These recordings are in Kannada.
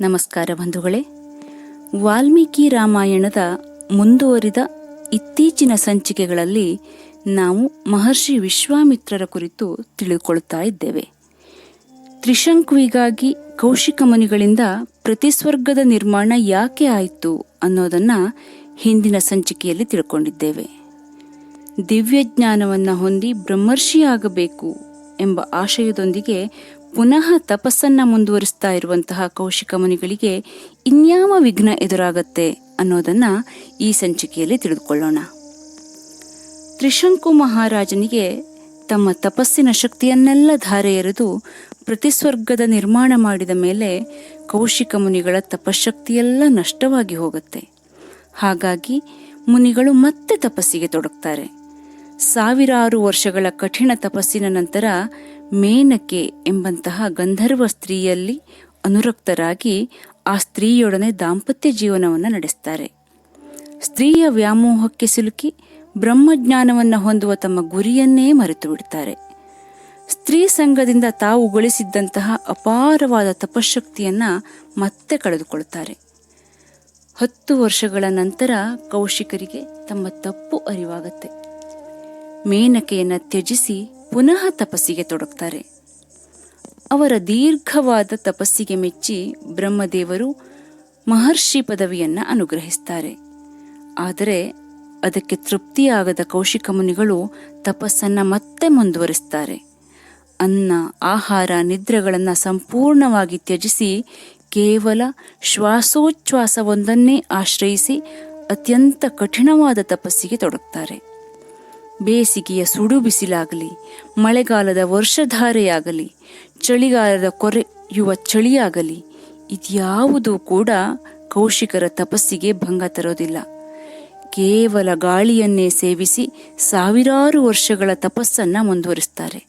ನಮಸ್ಕಾರ ಬಂಧುಗಳೇ. ವಾಲ್ಮೀಕಿ ರಾಮಾಯಣದ ಮುಂದುವರಿದ ಇತ್ತೀಚಿನ ಸಂಚಿಕೆಗಳಲ್ಲಿ ನಾವು ಮಹರ್ಷಿ ವಿಶ್ವಾಮಿತ್ರರ ಕುರಿತು ತಿಳಿದುಕೊಳ್ಳುತ್ತಾ ಇದ್ದೇವೆ. ತ್ರಿಶಂಕುವಿಗಾಗಿ ಕೌಶಿಕ ಮುನಿಗಳಿಂದ ಪ್ರತಿಸ್ವರ್ಗದ ನಿರ್ಮಾಣ ಯಾಕೆ ಆಯಿತು ಅನ್ನೋದನ್ನ ಹಿಂದಿನ ಸಂಚಿಕೆಯಲ್ಲಿ ತಿಳ್ಕೊಂಡಿದ್ದೇವೆ. ದಿವ್ಯ ದಿವ್ಯಜ್ಞಾನವನ್ನು ಹೊಂದಿ ಬ್ರಹ್ಮರ್ಷಿಯಾಗಬೇಕು ಎಂಬ ಆಶಯದೊಂದಿಗೆ ಪುನಃ ತಪಸ್ಸನ್ನ ಮುಂದುವರಿಸ್ತಾ ಇರುವಂತಹ ಕೌಶಿಕ ಮುನಿಗಳಿಗೆ ಇನ್ಯಾವ ವಿಘ್ನ ಎದುರಾಗತ್ತೆ ಅನ್ನೋದನ್ನ ಈ ಸಂಚಿಕೆಯಲ್ಲಿ ತಿಳಿದುಕೊಳ್ಳೋಣ. ತ್ರಿಶಂಕು ಮಹಾರಾಜನಿಗೆ ತಮ್ಮ ತಪಸ್ಸಿನ ಶಕ್ತಿಯನ್ನೆಲ್ಲ ಧಾರೆ ಎರೆದು ಪ್ರತಿಸ್ವರ್ಗದ ನಿರ್ಮಾಣ ಮಾಡಿದ ಮೇಲೆ ಕೌಶಿಕ ಮುನಿಗಳ ತಪಶಕ್ತಿಯೆಲ್ಲ ನಷ್ಟವಾಗಿ ಹೋಗುತ್ತೆ. ಹಾಗಾಗಿ ಮುನಿಗಳು ಮತ್ತೆ ತಪಸ್ಸಿಗೆ ತೊಡಗ್ತಾರೆ. ಸಾವಿರಾರು ವರ್ಷಗಳ ಕಠಿಣ ತಪಸ್ಸಿನ ನಂತರ ಮೇನಕೆ ಎಂಬಂತಹ ಗಂಧರ್ವ ಸ್ತ್ರೀಯಲ್ಲಿ ಅನುರಕ್ತರಾಗಿ ಆ ಸ್ತ್ರೀಯೊಡನೆ ದಾಂಪತ್ಯ ಜೀವನವನ್ನು ನಡೆಸ್ತಾರೆ. ಸ್ತ್ರೀಯ ವ್ಯಾಮೋಹಕ್ಕೆ ಸಿಲುಕಿ ಬ್ರಹ್ಮಜ್ಞಾನವನ್ನು ಹೊಂದುವ ತಮ್ಮ ಗುರಿಯನ್ನೇ ಮರೆತು ಬಿಡ್ತಾರೆ ಸ್ತ್ರೀ ಸಂಘದಿಂದ ತಾವು ಗಳಿಸಿದ್ದಂತಹ ಅಪಾರವಾದ ತಪಶಕ್ತಿಯನ್ನ ಮತ್ತೆ ಕಳೆದುಕೊಳ್ತಾರೆ. ಹತ್ತು ವರ್ಷಗಳ ನಂತರ ಕೌಶಿಕರಿಗೆ ತಮ್ಮ ತಪ್ಪು ಅರಿವಾಗತ್ತೆ. ಮೇನಕೆಯನ್ನು ತ್ಯಜಿಸಿ ಪುನಃ ತಪಸ್ಸಿಗೆ ತೊಡಗ್ತಾರೆ. ಅವರ ದೀರ್ಘವಾದ ತಪಸ್ಸಿಗೆ ಮೆಚ್ಚಿ ಬ್ರಹ್ಮದೇವರು ಮಹರ್ಷಿ ಪದವಿಯನ್ನು ಅನುಗ್ರಹಿಸ್ತಾರೆ. ಆದರೆ ಅದಕ್ಕೆ ತೃಪ್ತಿಯಾಗದ ಕೌಶಿಕ ಮುನಿಗಳು ತಪಸ್ಸನ್ನು ಮತ್ತೆ ಮುಂದುವರಿಸ್ತಾರೆ. ಅನ್ನ, ಆಹಾರ, ನಿದ್ರೆಗಳನ್ನು ಸಂಪೂರ್ಣವಾಗಿ ತ್ಯಜಿಸಿ ಕೇವಲ ಶ್ವಾಸೋಚ್ಛ್ವಾಸವೊಂದನ್ನೇ ಆಶ್ರಯಿಸಿ ಅತ್ಯಂತ ಕಠಿಣವಾದ ತಪಸ್ಸಿಗೆ ತೊಡಗ್ತಾರೆ. ಬೇಸಿಗೆಯ ಸುಡು ಬಿಸಿಲಾಗಲಿ, ಮಳೆಗಾಲದ ವರ್ಷಧಾರೆಯಾಗಲಿ, ಚಳಿಗಾಲದ ಕೊರೆಯುವ ಚಳಿಯಾಗಲಿ, ಇದ್ಯಾವುದೂ ಕೂಡ ಕೌಶಿಕರ ತಪಸ್ಸಿಗೆ ಭಂಗ ತರೋದಿಲ್ಲ. ಕೇವಲ ಗಾಳಿಯನ್ನೇ ಸೇವಿಸಿ ಸಾವಿರಾರು ವರ್ಷಗಳ ತಪಸ್ಸನ್ನ ಮುಂದುವರಿಸ್ತಾರೆ.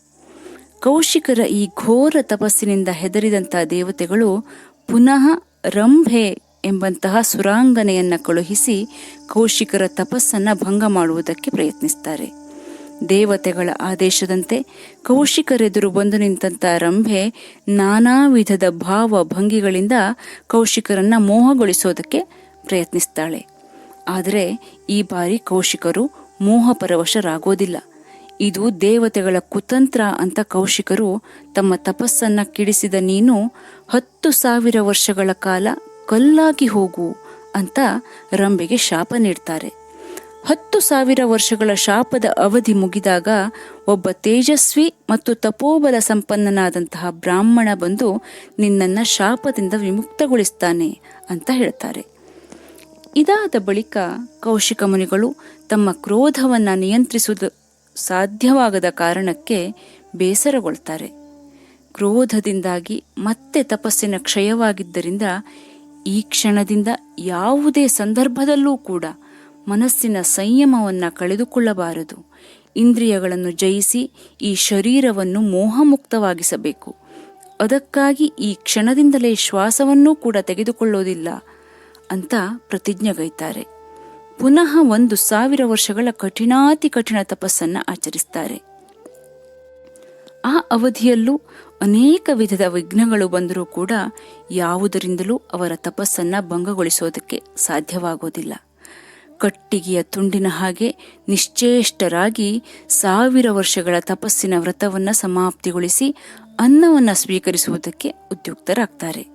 ಕೌಶಿಕರ ಈ ಘೋರ ತಪಸ್ಸಿನಿಂದ ಹೆದರಿದಂಥ ದೇವತೆಗಳು ಪುನಃ ರಂಭೆ ಎಂಬಂತಹ ಸುರಾಂಗನೆಯನ್ನು ಕಳುಹಿಸಿ ಕೌಶಿಕರ ತಪಸ್ಸನ್ನು ಭಂಗ ಮಾಡುವುದಕ್ಕೆ ಪ್ರಯತ್ನಿಸ್ತಾರೆ. ದೇವತೆಗಳ ಆದೇಶದಂತೆ ಕೌಶಿಕರೆದುರು ಬಂದು ನಿಂತಂಥ ರಂಭೆ ನಾನಾ ವಿಧದ ಭಾವ ಭಂಗಿಗಳಿಂದ ಕೌಶಿಕರನ್ನ ಮೋಹಗೊಳಿಸೋದಕ್ಕೆ ಪ್ರಯತ್ನಿಸ್ತಾಳೆ. ಆದರೆ ಈ ಬಾರಿ ಕೌಶಿಕರು ಮೋಹಪರವಶರಾಗೋದಿಲ್ಲ. ಇದು ದೇವತೆಗಳ ಕುತಂತ್ರ ಅಂತ ಕೌಶಿಕರು ತಮ್ಮ ತಪಸ್ಸನ್ನ ಕಿಡಿಸಿದ ನೀನು ಹತ್ತು ಸಾವಿರ ವರ್ಷಗಳ ಕಾಲ ಕಲ್ಲಾಗಿ ಹೋಗು ಅಂತ ರಂಬೆಗೆ ಶಾಪ ನೀಡ್ತಾರೆ. ಹತ್ತು ಸಾವಿರ ವರ್ಷಗಳ ಶಾಪದ ಅವಧಿ ಮುಗಿದಾಗ ಒಬ್ಬ ತೇಜಸ್ವಿ ಮತ್ತು ತಪೋಬಲ ಸಂಪನ್ನನಾದಂತಹ ಬ್ರಾಹ್ಮಣ ಬಂದು ನಿನ್ನನ್ನು ಶಾಪದಿಂದ ವಿಮುಕ್ತಗೊಳಿಸ್ತಾನೆ ಅಂತ ಹೇಳ್ತಾರೆ. ಇದಾದ ಬಳಿಕ ಕೌಶಿಕ ಮುನಿಗಳು ತಮ್ಮ ಕ್ರೋಧವನ್ನು ನಿಯಂತ್ರಿಸುವುದು ಸಾಧ್ಯವಾಗದ ಕಾರಣಕ್ಕೆ ಬೇಸರಗೊಳ್ತಾರೆ. ಕ್ರೋಧದಿಂದಾಗಿ ಮತ್ತೆ ತಪಸ್ಸಿನ ಕ್ಷಯವಾಗಿದ್ದರಿಂದ ಈ ಕ್ಷಣದಿಂದ ಯಾವುದೇ ಸಂದರ್ಭದಲ್ಲೂ ಕೂಡ ಮನಸ್ಸಿನ ಸಂಯಮವನ್ನು ಕಳೆದುಕೊಳ್ಳಬಾರದು. ಇಂದ್ರಿಯಗಳನ್ನು ಜಯಿಸಿ ಈ ಶರೀರವನ್ನು ಮೋಹಮುಕ್ತವಾಗಿಸಬೇಕು. ಅದಕ್ಕಾಗಿ ಈ ಕ್ಷಣದಿಂದಲೇ ಶ್ವಾಸವನ್ನೂ ಕೂಡ ತೆಗೆದುಕೊಳ್ಳೋದಿಲ್ಲ ಅಂತ ಪ್ರತಿಜ್ಞೆಗೈತಾರೆ. ಪುನಃ ಒಂದು ಸಾವಿರ ವರ್ಷಗಳ ಕಠಿಣಾತಿ ಕಠಿಣ ತಪಸ್ಸನ್ನು ಆಚರಿಸ್ತಾರೆ. ಆ ಅವಧಿಯಲ್ಲೂ ಅನೇಕ ವಿಧದ ವಿಘ್ನಗಳು ಬಂದರೂ ಕೂಡ ಯಾವುದರಿಂದಲೂ ಅವರ ತಪಸ್ಸನ್ನ ಭಂಗಗೊಳಿಸೋದಕ್ಕೆ ಸಾಧ್ಯವಾಗೋದಿಲ್ಲ. ಕಟ್ಟಿಗೆಯ ತುಂಡಿನ ಹಾಗೆ ನಿಶ್ಚೇಷ್ಟರಾಗಿ ಸಾವಿರ ವರ್ಷಗಳ ತಪಸ್ಸಿನ ವ್ರತವನ್ನು ಸಮಾಪ್ತಿಗೊಳಿಸಿ ಅನ್ನವನ್ನು ಸ್ವೀಕರಿಸುವುದಕ್ಕೆ ಉದ್ಯುಕ್ತರಾಗ್ತಾರೆ.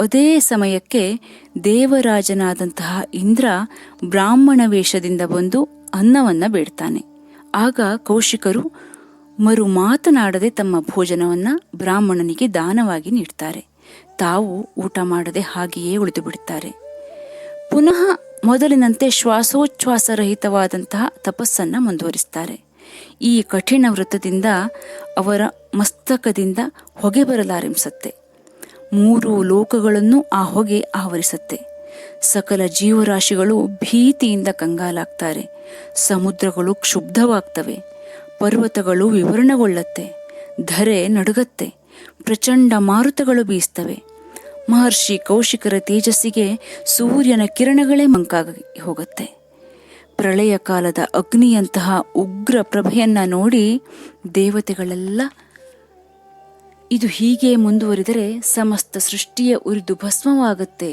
ಅದೇ ಸಮಯಕ್ಕೆ ದೇವರಾಜನಾದಂತಹ ಇಂದ್ರ ಬ್ರಾಹ್ಮಣ ವೇಷದಿಂದ ಬಂದು ಅನ್ನವನ್ನು ಬೇಡ್ತಾನೆ. ಆಗ ಕೌಶಿಕರು ಮರು ಮಾತನಾಡದೆ ತಮ್ಮ ಭೋಜನವನ್ನ ಬ್ರಾಹ್ಮಣನಿಗೆ ದಾನವಾಗಿ ನೀಡ್ತಾರೆ. ತಾವು ಊಟ ಮಾಡದೆ ಹಾಗೆಯೇ ಉಳಿದು ಬಿಡುತ್ತಾರೆ. ಪುನಃ ಮೊದಲಿನಂತೆ ಶ್ವಾಸೋಚ್ಛ್ವಾಸರಹಿತವಾದಂತಹ ತಪಸ್ಸನ್ನ ಮುಂದುವರಿಸ್ತಾರೆ. ಈ ಕಠಿಣ ವೃತ್ತದಿಂದ ಅವರ ಮಸ್ತಕದಿಂದ ಹೊಗೆ ಬರಲಾರಂಭಿಸುತ್ತೆ. ಮೂರು ಲೋಕಗಳನ್ನು ಆ ಹೊಗೆ ಆವರಿಸುತ್ತೆ. ಸಕಲ ಜೀವರಾಶಿಗಳು ಭೀತಿಯಿಂದ ಕಂಗಾಲಾಗ್ತಾರೆ. ಸಮುದ್ರಗಳು ಕ್ಷುಬ್ಧವಾಗ್ತವೆ. ಪರ್ವತಗಳು ವಿವರಣಗೊಳ್ಳುತ್ತೆ, ಧರೆ ನಡುಗತ್ತೆ, ಪ್ರಚಂಡ ಮಾರುತಗಳು ಬೀಸ್ತವೆ. ಮಹರ್ಷಿ ಕೌಶಿಕರ ತೇಜಸ್ಸಿಗೆ ಸೂರ್ಯನ ಕಿರಣಗಳೇ ಮಂಕಾಗಿ ಹೋಗುತ್ತೆ ಪ್ರಳಯ ಕಾಲದ ಅಗ್ನಿಯಂತಹ ಉಗ್ರ ಪ್ರಭೆಯನ್ನ ನೋಡಿ ದೇವತೆಗಳೆಲ್ಲ, ಇದು ಹೀಗೆ ಮುಂದುವರಿದರೆ ಸಮಸ್ತ ಸೃಷ್ಟಿಯ ಉರಿದು ಭಸ್ಮವಾಗುತ್ತೆ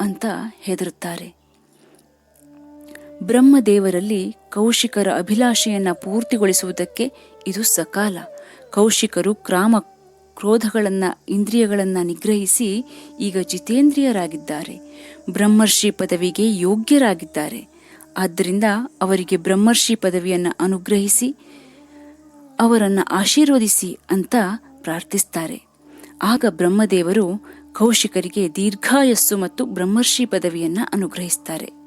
ಅಂತ ಹೆದರುತ್ತಾರೆ. ಬ್ರಹ್ಮದೇವರಲ್ಲಿ ಕೌಶಿಕರ ಅಭಿಲಾಷೆಯನ್ನು ಪೂರ್ತಿಗೊಳಿಸುವುದಕ್ಕೆ ಇದು ಸಕಾಲ. ಕೌಶಿಕರು ಕ್ರಾಮ ಕ್ರೋಧಗಳನ್ನು, ಇಂದ್ರಿಯಗಳನ್ನು ನಿಗ್ರಹಿಸಿ ಈಗ ಜಿತೇಂದ್ರಿಯರಾಗಿದ್ದಾರೆ. ಬ್ರಹ್ಮರ್ಷಿ ಪದವಿಗೆ ಯೋಗ್ಯರಾಗಿದ್ದಾರೆ. ಆದ್ದರಿಂದ ಅವರಿಗೆ ಬ್ರಹ್ಮರ್ಷಿ ಪದವಿಯನ್ನು ಅನುಗ್ರಹಿಸಿ, ಅವರನ್ನು ಆಶೀರ್ವದಿಸಿ ಅಂತ ಪ್ರಾರ್ಥಿಸ್ತಾರೆ. ಆಗ ಬ್ರಹ್ಮದೇವರು ಕೌಶಿಕರಿಗೆ ದೀರ್ಘಾಯಸ್ಸು ಮತ್ತು ಬ್ರಹ್ಮರ್ಷಿ ಪದವಿಯನ್ನು ಅನುಗ್ರಹಿಸ್ತಾರೆ.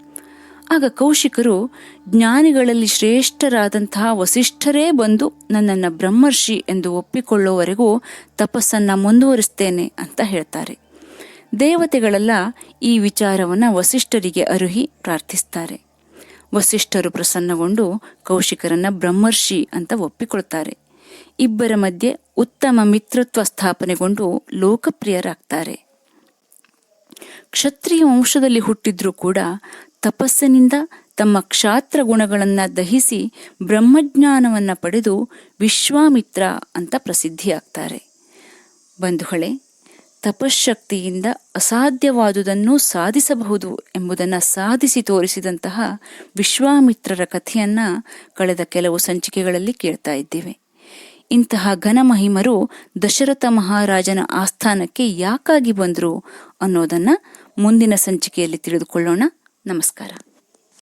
ಆಗ ಕೌಶಿಕರು ಜ್ಞಾನಿಗಳಲ್ಲಿ ಶ್ರೇಷ್ಠರಾದಂತಹ ವಸಿಷ್ಠರೇ ಬಂದು ನನ್ನನ್ನು ಬ್ರಹ್ಮರ್ಷಿ ಎಂದು ಒಪ್ಪಿಕೊಳ್ಳುವವರೆಗೂ ತಪಸ್ಸನ್ನ ಮುಂದುವರಿಸ್ತೇನೆ ಅಂತ ಹೇಳ್ತಾರೆ. ದೇವತೆಗಳೆಲ್ಲ ಈ ವಿಚಾರವನ್ನು ವಸಿಷ್ಠರಿಗೆ ಅರುಹಿ ಪ್ರಾರ್ಥಿಸ್ತಾರೆ. ವಸಿಷ್ಠರು ಪ್ರಸನ್ನಗೊಂಡು ಕೌಶಿಕರನ್ನ ಬ್ರಹ್ಮರ್ಷಿ ಅಂತ ಒಪ್ಪಿಕೊಳ್ತಾರೆ. ಇಬ್ಬರ ಮಧ್ಯೆ ಉತ್ತಮ ಮಿತ್ರತ್ವ ಸ್ಥಾಪನೆಗೊಂಡು ಲೋಕಪ್ರಿಯರಾಗ್ತಾರೆ. ಕ್ಷತ್ರಿಯ ವಂಶದಲ್ಲಿ ಹುಟ್ಟಿದ್ರೂ ಕೂಡ ತಪಸ್ಸಿನಿಂದ ತಮ್ಮ ಕ್ಷಾತ್ರ ಗುಣಗಳನ್ನು ದಹಿಸಿ ಬ್ರಹ್ಮಜ್ಞಾನವನ್ನು ಪಡೆದು ವಿಶ್ವಾಮಿತ್ರ ಅಂತ ಪ್ರಸಿದ್ಧಿಯಾಗ್ತಾರೆ. ಬಂಧುಗಳೇ ತಪಶಕ್ತಿಯಿಂದ ಅಸಾಧ್ಯವಾದುದನ್ನು ಸಾಧಿಸಬಹುದು ಎಂಬುದನ್ನು ಸಾಧಿಸಿ ತೋರಿಸಿದಂತಹ ವಿಶ್ವಾಮಿತ್ರರ ಕಥೆಯನ್ನು ಕಳೆದ ಕೆಲವು ಸಂಚಿಕೆಗಳಲ್ಲಿ ಕೇಳ್ತಾ ಇದ್ದೇವೆ. ಇಂತಹ ಘನಮಹಿಮರು ದಶರಥ ಮಹಾರಾಜನ ಆಸ್ಥಾನಕ್ಕೆ ಯಾಕಾಗಿ ಬಂದರು ಅನ್ನೋದನ್ನು ಮುಂದಿನ ಸಂಚಿಕೆಯಲ್ಲಿ ತಿಳಿದುಕೊಳ್ಳೋಣ. ನಮಸ್ಕಾರ.